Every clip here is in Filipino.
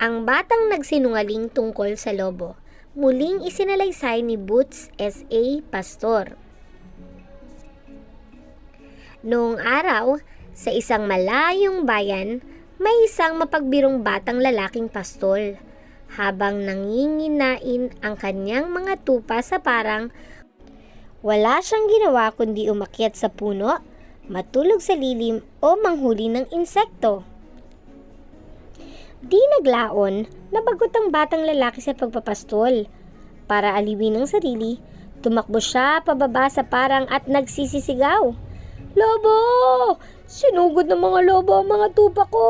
Ang batang nagsinungaling tungkol sa lobo, muling isinalaysay ni Boots S.A. Pastor. Noong araw, sa isang malayong bayan, may isang mapagbirong batang lalaking pastol. Habang nanginginain ang kanyang mga tupa sa parang, wala siyang ginawa kundi umakyat sa puno, matulog sa lilim o manghuli ng insekto. Di naglaon, nabagot ang batang lalaki sa pagpapastol. Para aliwin ang sarili, tumakbo siya pababa sa parang at nagsisisigaw. Lobo! Sinugod ng mga lobo ang mga tupa ko!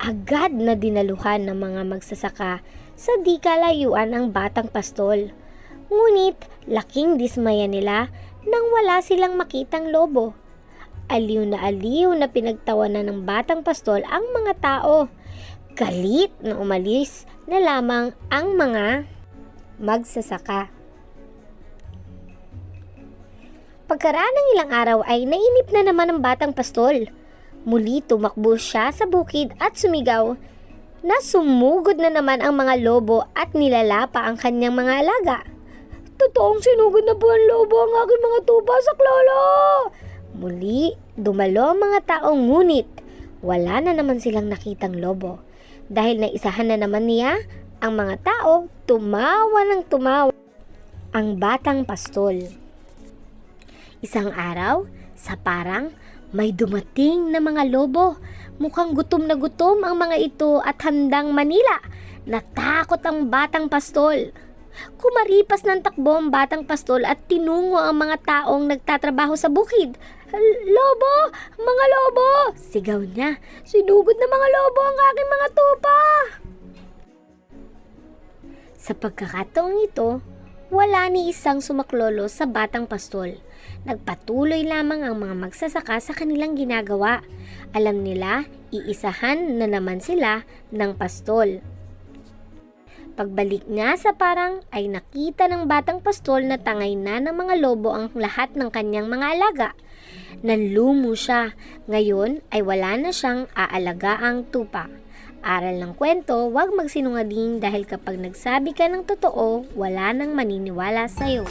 Agad na dinaluhan ng mga magsasaka sa di kalayuan ang batang pastol. Ngunit laking dismaya nila nang wala silang makitang lobo. Aliw na aliw na pinagtawanan ng batang pastol ang mga tao. Galit na umalis na lamang ang mga magsasaka. Pagkaraan ng ilang araw ay nainip na naman ang batang pastol. Muli tumakbo siya sa bukid at sumigaw na sumugod na naman ang mga lobo at nilalapa ang kanyang mga alaga. Totoong sinugod na po ang lobo ang aking mga tupa sa klolo! Muli, dumalo ang mga taong ngunit wala na naman silang nakitang lobo. Dahil naisahan na naman niya, ang mga tao tumawa ng tumawa ang batang pastol. Isang araw, sa parang, may dumating na mga lobo. Mukhang gutom na gutom ang mga ito at handang manila. Natakot ang batang pastol. Kumaripas ng takbo ang batang pastol at tinungo ang mga taong nagtatrabaho sa bukid. Lobo! Mga lobo! Sigaw niya. Sinugod na mga lobo ang aking mga tupa! Sa pagkakataong ito, wala ni isang sumaklolo sa batang pastol. Nagpatuloy lamang ang mga magsasaka sa kanilang ginagawa. Alam nila, iisahan na naman sila ng pastol. Pagbalik niya sa parang ay nakita ng batang pastol na tangay na ng mga lobo ang lahat ng kanyang mga alaga. Nanlumo siya. Ngayon ay wala na siyang aalagaang tupa. Aral ng kwento, huwag magsinungaling dahil kapag nagsabi ka ng totoo, wala nang maniniwala sa'yo.